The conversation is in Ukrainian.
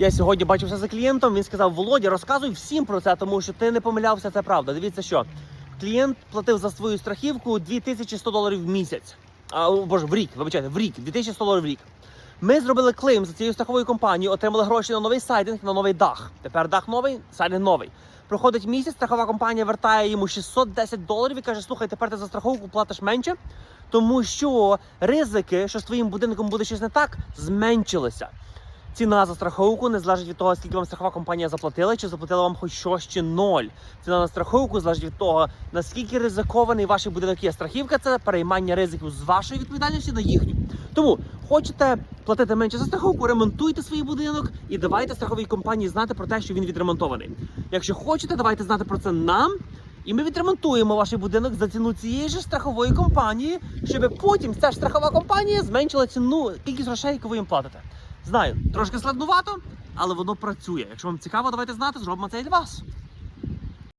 Я сьогодні бачився за клієнтом. Він сказав: Володя, розказуй всім про це, тому що ти не помилявся. Це правда. Дивіться, що клієнт платив за свою страхівку 2100 доларів в місяць. А боже, в рік, вибачайте, в рік, 2100 доларів в рік. Ми зробили клейм за цією страховою компанією, отримали гроші на новий сайдинг, на новий дах. Тепер дах новий, сайдинг новий. Проходить місяць, страхова компанія вертає йому 610 доларів і каже: слухай, тепер ти за страховку платиш менше, тому що ризики, що з твоїм будинком буде щось не так, зменшилися. Ціна за страховку не залежить від того, скільки вам страхова компанія заплатила, чи заплатила вам хоч щось чи ноль. Ціна на страховку залежить від того, наскільки ризикований ваш будинок є. Страхівка це переймання ризиків з вашої відповідальності на їхню. Тому хочете платити менше за страховку, ремонтуйте свій будинок і давайте страховій компанії знати про те, що він відремонтований. Якщо хочете, давайте знати про це нам. І ми відремонтуємо ваш будинок за ціну цієї ж страхової компанії, щоб потім ця ж страхова компанія зменшила ціну кількість грошей, яку ви їм платите. Знаю, трошки складнувато, але воно працює. Якщо вам цікаво, давайте знати, зробимо це і для вас.